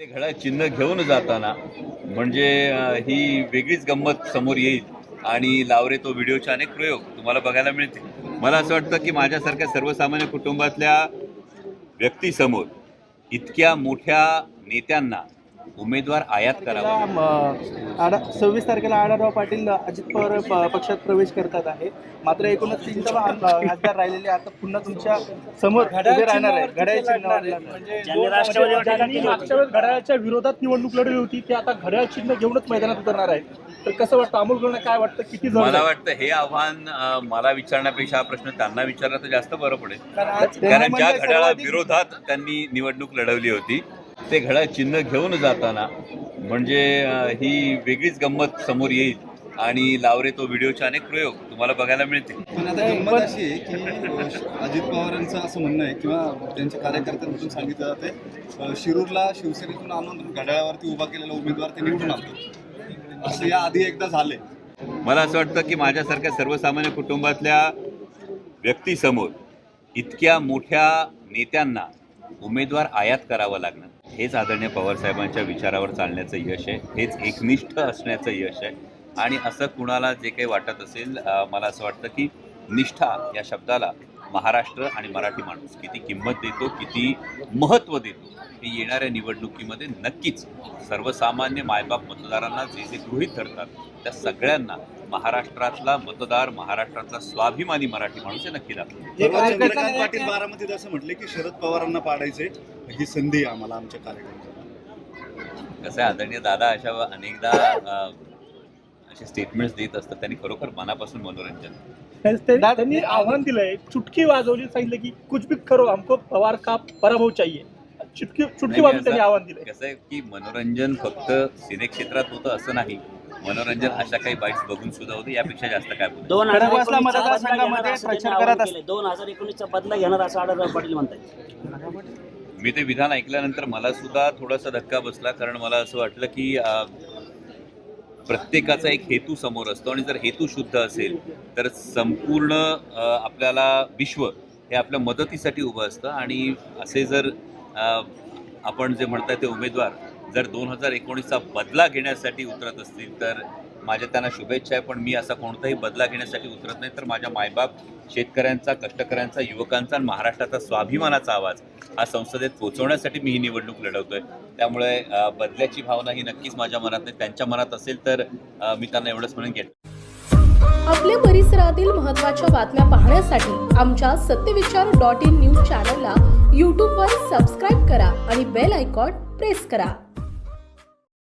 ते घड्याळ चिन्ह घेऊन जाताना म्हणजे ही वेगळीच गंमत समोर येईल आणि लावरे तो व्हिडिओचे अनेक प्रयोग तुम्हाला बघायला मिळतील. मला असं वाटतं की माझ्यासारख्या सर्वसामान्य कुटुंबातल्या व्यक्तीसमोर इतक्या मोठ्या नेत्यांना उमेदवार आयात करावा. सव्वीस तारखेला आढळराव पाटील अजित पवार पक्षात प्रवेश करतात आहे. मात्र एकूणच तीन खासदार राहिलेले आता पुन्हा तुमच्यासमोर उभे राहणार आहे घड्याळ चिन्हावर म्हणजे घड्याळाच्या विरोधात निवडणूक लढवली होती ते आता घड्याळ चिन्ह घेऊनच मैदानात उतरणार आहे तर कसं वाटतं? अमोल काय वाटतं? किती जण मला वाटतं हे आव्हान मला विचारण्यापेक्षा हा प्रश्न त्यांना विचारला तर जास्त बरं पडेल. कारण आज कारण ज्या तेलंगणामध्ये घड्याळा विरोधात त्यांनी निवडणूक लढवली होती ते घड्याळ चिन्ह घेऊन जाताना म्हणजे ही वेगळीच गंमत समोर येईल आणि लावरे तो व्हिडिओचे अनेक प्रयोग तुम्हाला बघायला मिळतील. पण आता गंमत अशी आहे की अजित पवारांचं असं म्हणणं आहे किंवा त्यांच्या कार्यकर्त्यांमधून सांगितलं जाते शिरूरला शिवसेनेतून आणून घड्याळावरती उभा केलेला उमेदवार ते निवडून आणतो? असं या आधी एकदा झालंय. मला असं वाटतं की माझ्यासारख्या सर्वसामान्य कुटुंबातल्या व्यक्तीसमोर इतक्या मोठ्या नेत्यांना उमेदवार आयात करावं लागणार. हेच आदरणीय पवारसाहेबांच्या विचारावर चालण्याचं यश आहे. हेच एकनिष्ठ असण्याचं यश आहे. आणि असं कुणाला जे काही वाटत असेल मला असं वाटतं की निष्ठा या शब्दाला महाराष्ट्र आणि मराठी माणूस किती किंमत देतो किती महत्त्व देतो हे येणाऱ्या निवडणुकीमध्ये नक्कीच सर्वसामान्य मायबाप मतदारांना जे जे गृहीत धरतात त्या सगळ्यांना महाराष्ट्रातला मतदार महाराष्ट्रातला स्वाभिमानी मराठी माणूस हे नक्की दाखवतो पाटील बारामतीत असं म्हटले की शरद पवारांना पाडायचे ही संधी आम्हाला आमच्या कार्यकर्त्यांना. कसं आहे आदरणीय दादा अशा अनेकदा असे स्टेटमेंट्स देत असतात. त्यांनी खरोखर मनापासून मनोरंजन. त्या- त्या- त्यांनी आव्हान दिलंय. चुटकी वाजवली सांगितलं की कुछ भी करो हमको पवार का पराभव चाहिए. चुटकी चुटकी वाजवून त्यांनी आव्हान दिलंय. कसं आहे की मनोरंजन फक्त सिनेक्षेत्रात होतं असं नाही. मनोरंजन अशा काही बाईट्स बघून सुद्धा होतं यापेक्षा जास्त काय बोलू? दोन हजार खडकवासला एकोणीसचा मतदारसंघामध्ये बदला घेणार असं प्रचार त्यांनी करत आवाहन असत- केलंय. दोन हजार एकोणीसचा बदला घेणार असं आढळराव पाटील म्हणतात मी ते विधान ऐकल्यानंतर मला सुद्धा थोडासा धक्का बसला कारण मला असं वाटलं की अं, प्रत्येकाचा एक हेतू समोर असतो आणि जर हेतू शुद्ध असेल तर संपूर्ण अं, आपल्याला विश्व हे आपल्या मदतीसाठी उभं असतं. आणि असे जर अं, आपण जे म्हणताय ते उमेदवार जर दोन हजार एकोणीसचा बदला घेण्यासाठी उतरत असतील तर माझ्या त्यांना शुभेच्छा आहे पण मी असा कोणताही बदला घेण्यासाठी उतरत नाही. तर माझ्या मायबाप शेतकऱ्यांचा कष्टकऱ्यांचा युवकांचा आणि महाराष्ट्राचा स्वाभिमानाचा आवाज हा संसदेत पोचवण्यासाठी मी ही निवडणूक लढवतोय. त्यामुळे बदल्याची भावना ही नक्कीच माझ्या मनात नाही. त्यांच्या मनात असेल तर मी त्यांना एवढंच म्हणून घेतो आपल्या परिसरातील महत्त्वाच्या बातम्या पाहण्यासाठी आमच्या सत्यविचार डॉट इन न्यूज चॅनलला यूट्यूबवर सबस्क्राईब करा आणि बेल आयकॉन प्रेस करा.